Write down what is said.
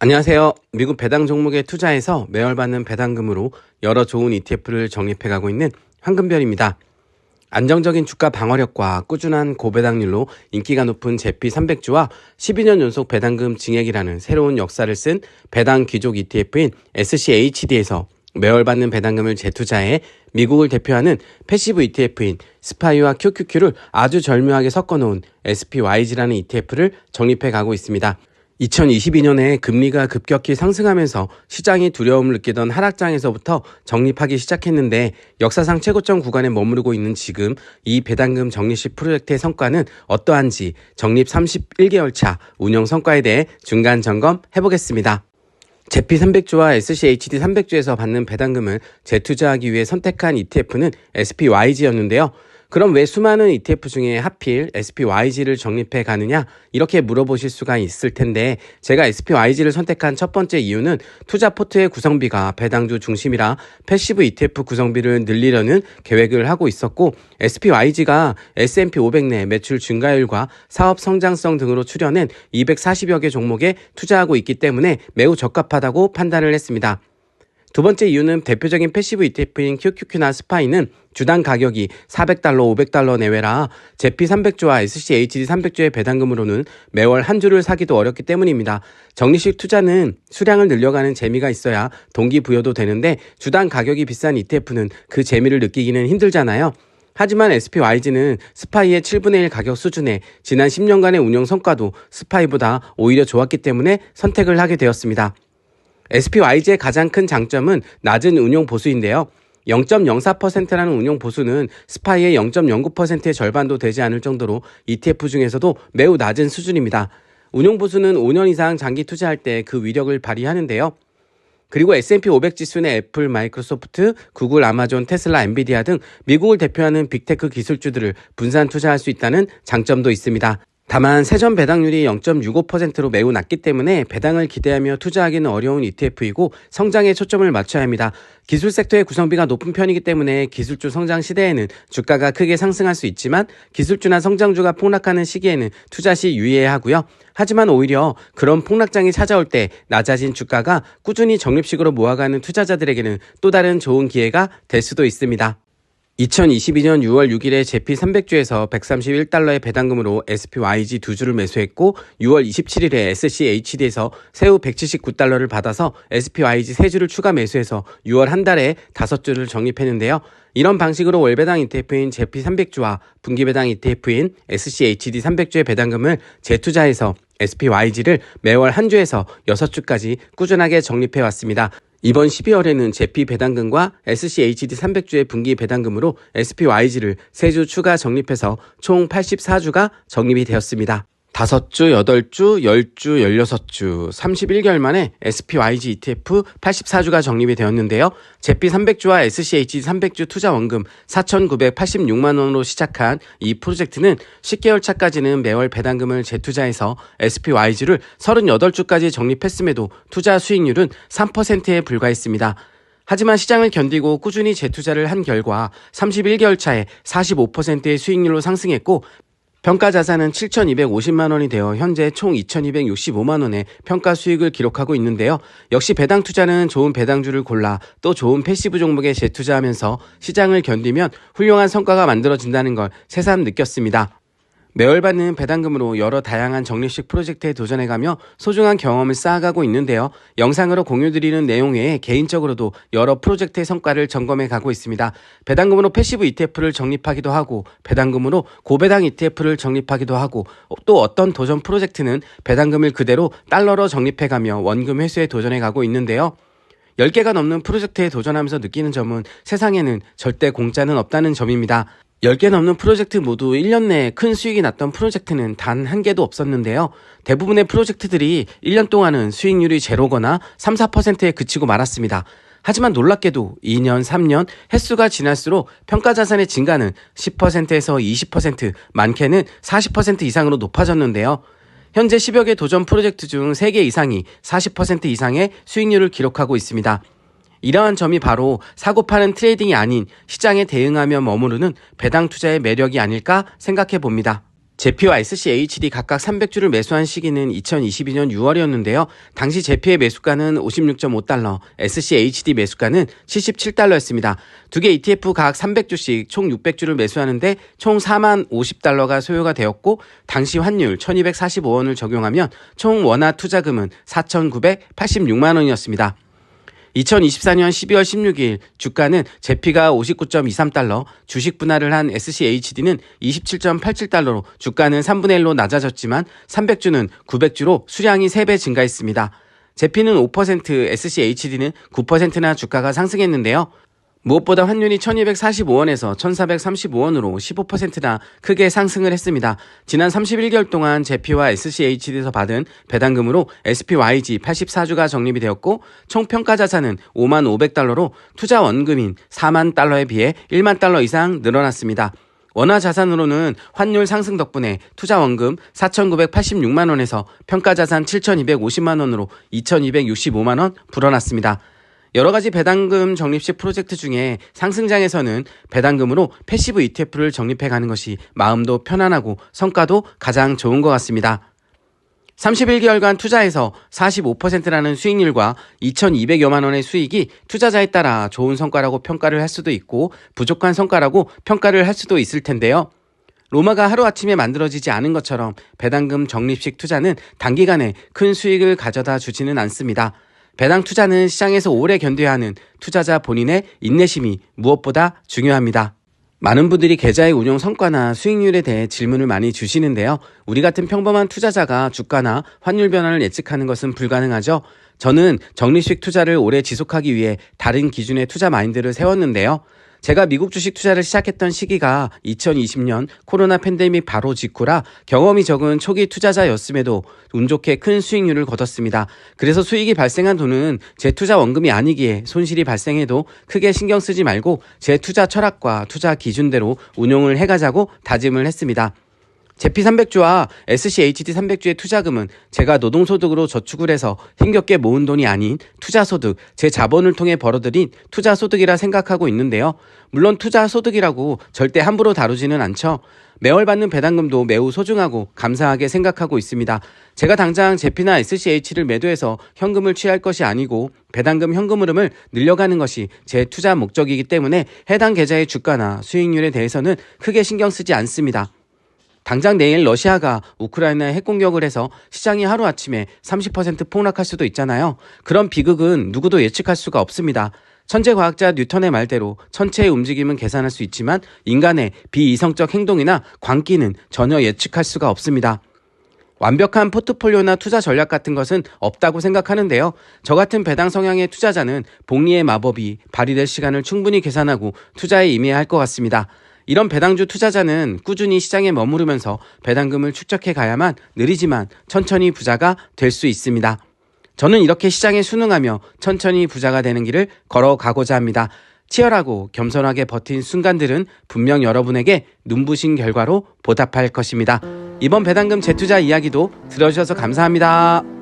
안녕하세요. 미국 배당 종목에 투자해서 매월 받는 배당금으로 여러 좋은 ETF를 적립해 가고 있는 황금별입니다. 안정적인 주가 방어력과 꾸준한 고배당률로 인기가 높은 제피 300주와 12년 연속 배당금 증액이라는 새로운 역사를 쓴 배당 귀족 ETF인 SCHD에서 매월 받는 배당금을 재투자해 미국을 대표하는 패시브 ETF인 스파이와 QQQ를 아주 절묘하게 섞어 놓은 SPYG라는 ETF를 적립해 가고 있습니다. 2022년에 금리가 급격히 상승하면서 시장이 두려움을 느끼던 하락장에서부터 적립하기 시작했는데 역사상 최고점 구간에 머무르고 있는 지금 이 배당금 적립식 프로젝트의 성과는 어떠한지 적립 31개월 차 운영 성과에 대해 중간 점검 해보겠습니다. 제피 300주와 SCHD 300주에서 받는 배당금을 재투자하기 위해 선택한 ETF는 SPYG였는데요. 그럼 왜 수많은 ETF 중에 하필 SPYG를 적립해 가느냐? 이렇게 물어보실 수가 있을 텐데 제가 SPYG를 선택한 첫 번째 이유는 투자 포트의 구성비가 배당주 중심이라 패시브 ETF 구성비를 늘리려는 계획을 하고 있었고 SPYG가 S&P 500 내 매출 증가율과 사업 성장성 등으로 출연한 240여 개 종목에 투자하고 있기 때문에 매우 적합하다고 판단을 했습니다. 두 번째 이유는 대표적인 패시브 ETF인 QQQ나 스파이는 주당 가격이 400달러, 500달러 내외라 제피 300주와 SCHD 300주의 배당금으로는 매월 한 주를 사기도 어렵기 때문입니다. 적립식 투자는 수량을 늘려가는 재미가 있어야 동기부여도 되는데 주당 가격이 비싼 ETF는 그 재미를 느끼기는 힘들잖아요. 하지만 SPYG는 스파이의 7분의 1 가격 수준에 지난 10년간의 운영 성과도 스파이보다 오히려 좋았기 때문에 선택을 하게 되었습니다. SPYG의 가장 큰 장점은 낮은 운용 보수인데요. 0.04%라는 운용 보수는 스파이의 0.09%의 절반도 되지 않을 정도로 ETF 중에서도 매우 낮은 수준입니다. 운용 보수는 5년 이상 장기 투자할 때 그 위력을 발휘하는데요. 그리고 S&P 500 지수는 애플, 마이크로소프트, 구글, 아마존, 테슬라, 엔비디아 등 미국을 대표하는 빅테크 기술주들을 분산 투자할 수 있다는 장점도 있습니다. 다만 세전 배당률이 0.65%로 매우 낮기 때문에 배당을 기대하며 투자하기는 어려운 ETF이고 성장에 초점을 맞춰야 합니다. 기술 섹터의 구성비가 높은 편이기 때문에 기술주 성장 시대에는 주가가 크게 상승할 수 있지만 기술주나 성장주가 폭락하는 시기에는 투자 시 유의해야 하고요. 하지만 오히려 그런 폭락장이 찾아올 때 낮아진 주가가 꾸준히 적립식으로 모아가는 투자자들에게는 또 다른 좋은 기회가 될 수도 있습니다. 2022년 6월 6일에 제피 300주에서 131달러의 배당금으로 SPYG 두 주를 매수했고 6월 27일에 SCHD에서 새우 179달러를 받아서 SPYG 세 주를 추가 매수해서 6월 한 달에 다섯 주를 적립했는데요. 이런 방식으로 월배당 ETF인 제피 300주와 분기배당 ETF인 SCHD 300주의 배당금을 재투자해서 SPYG를 매월 한 주에서 6주까지 꾸준하게 적립해 왔습니다. 이번 12월에는 제피 배당금과 SCHD 300주의 분기 배당금으로 SPYG를 3주 추가 적립해서 총 84주가 적립이 되었습니다. 5주, 8주, 10주, 16주, 31개월 만에 SPYG ETF 84주가 적립이 되었는데요. 제피 300주와 SCHG 300주 투자 원금 4,986만 원으로 시작한 이 프로젝트는 10개월 차까지는 매월 배당금을 재투자해서 SPYG를 38주까지 적립했음에도 투자 수익률은 3%에 불과했습니다. 하지만 시장을 견디고 꾸준히 재투자를 한 결과 31개월 차에 45%의 수익률로 상승했고 평가 자산은 7,250만 원이 되어 현재 총 2,265만 원의 평가 수익을 기록하고 있는데요. 역시 배당 투자는 좋은 배당주를 골라 또 좋은 패시브 종목에 재투자하면서 시장을 견디면 훌륭한 성과가 만들어진다는 걸 새삼 느꼈습니다. 매월 받는 배당금으로 여러 다양한 적립식 프로젝트에 도전해가며 소중한 경험을 쌓아가고 있는데요. 영상으로 공유드리는 내용 외에 개인적으로도 여러 프로젝트의 성과를 점검해 가고 있습니다. 배당금으로 패시브 ETF를 적립하기도 하고 배당금으로 고배당 ETF를 적립하기도 하고 또 어떤 도전 프로젝트는 배당금을 그대로 달러로 적립해가며 원금 회수에 도전해가고 있는데요. 10개가 넘는 프로젝트에 도전하면서 느끼는 점은 세상에는 절대 공짜는 없다는 점입니다. 10개 넘는 프로젝트 모두 1년 내에 큰 수익이 났던 프로젝트는 단 한 개도 없었는데요. 대부분의 프로젝트들이 1년 동안은 수익률이 제로거나 3, 4%에 그치고 말았습니다. 하지만 놀랍게도 2년, 3년 횟수가 지날수록 평가 자산의 증가는 10%에서 20%, 많게는 40% 이상으로 높아졌는데요. 현재 10여 개 도전 프로젝트 중 3개 이상이 40% 이상의 수익률을 기록하고 있습니다. 이러한 점이 바로 사고 파는 트레이딩이 아닌 시장에 대응하며 머무르는 배당 투자의 매력이 아닐까 생각해 봅니다. 제피와 SCHD 각각 300주를 매수한 시기는 2022년 6월이었는데요. 당시 제피의 매수가는 56.5달러, SCHD 매수가는 77달러였습니다. 두 개 ETF 각 300주씩 총 600주를 매수하는데 총 4만 50달러가 소요가 되었고 당시 환율 1245원을 적용하면 총 원화 투자금은 4,986만 원이었습니다. 2024년 12월 16일 주가는 제피가 59.23달러, 주식 분할을 한 SCHD는 27.87달러로 주가는 3분의 1로 낮아졌지만 300주는 900주로 수량이 3배 증가했습니다. 제피는 5%, SCHD는 9%나 주가가 상승했는데요. 무엇보다 환율이 1245원에서 1435원으로 15%나 크게 상승을 했습니다. 지난 31개월 동안 제피와 SCHD에서 받은 배당금으로 SPYG 84주가 적립이 되었고 총 평가 자산은 5만 500달러로 투자 원금인 4만 달러에 비해 1만 달러 이상 늘어났습니다. 원화 자산으로는 환율 상승 덕분에 투자 원금 4,986만 원에서 평가 자산 7,250만 원으로 2,265만 원 불어났습니다. 여러 가지 배당금 적립식 프로젝트 중에 상승장에서는 배당금으로 패시브 ETF를 적립해 가는 것이 마음도 편안하고 성과도 가장 좋은 것 같습니다. 31개월간 투자해서 45%라는 수익률과 2,200여만 원의 수익이 투자자에 따라 좋은 성과라고 평가를 할 수도 있고 부족한 성과라고 평가를 할 수도 있을 텐데요. 로마가 하루아침에 만들어지지 않은 것처럼 배당금 적립식 투자는 단기간에 큰 수익을 가져다 주지는 않습니다. 배당 투자는 시장에서 오래 견뎌야 하는 투자자 본인의 인내심이 무엇보다 중요합니다. 많은 분들이 계좌의 운용 성과나 수익률에 대해 질문을 많이 주시는데요. 우리 같은 평범한 투자자가 주가나 환율 변화를 예측하는 것은 불가능하죠. 저는 적립식 투자를 오래 지속하기 위해 다른 기준의 투자 마인드를 세웠는데요. 제가 미국 주식 투자를 시작했던 시기가 2020년 코로나 팬데믹 바로 직후라 경험이 적은 초기 투자자였음에도 운 좋게 큰 수익률을 거뒀습니다. 그래서 수익이 발생한 돈은 제 투자 원금이 아니기에 손실이 발생해도 크게 신경 쓰지 말고 제 투자 철학과 투자 기준대로 운용을 해가자고 다짐을 했습니다. 제피 300주와 SCHD 300주의 투자금은 제가 노동소득으로 저축을 해서 힘겹게 모은 돈이 아닌 투자소득, 제 자본을 통해 벌어들인 투자소득이라 생각하고 있는데요. 물론 투자소득이라고 절대 함부로 다루지는 않죠. 매월 받는 배당금도 매우 소중하고 감사하게 생각하고 있습니다. 제가 당장 제피나 SCH를 매도해서 현금을 취할 것이 아니고 배당금 현금 흐름을 늘려가는 것이 제 투자 목적이기 때문에 해당 계좌의 주가나 수익률에 대해서는 크게 신경 쓰지 않습니다. 당장 내일 러시아가 우크라이나에 핵공격을 해서 시장이 하루아침에 30% 폭락할 수도 있잖아요. 그런 비극은 누구도 예측할 수가 없습니다. 천재 과학자 뉴턴의 말대로 천체의 움직임은 계산할 수 있지만 인간의 비이성적 행동이나 광기는 전혀 예측할 수가 없습니다. 완벽한 포트폴리오나 투자 전략 같은 것은 없다고 생각하는데요. 저 같은 배당 성향의 투자자는 복리의 마법이 발휘될 시간을 충분히 계산하고 투자에 임해야 할 것 같습니다. 이런 배당주 투자자는 꾸준히 시장에 머무르면서 배당금을 축적해 가야만 느리지만 천천히 부자가 될 수 있습니다. 저는 이렇게 시장에 순응하며 천천히 부자가 되는 길을 걸어가고자 합니다. 치열하고 겸손하게 버틴 순간들은 분명 여러분에게 눈부신 결과로 보답할 것입니다. 이번 배당금 재투자 이야기도 들어주셔서 감사합니다.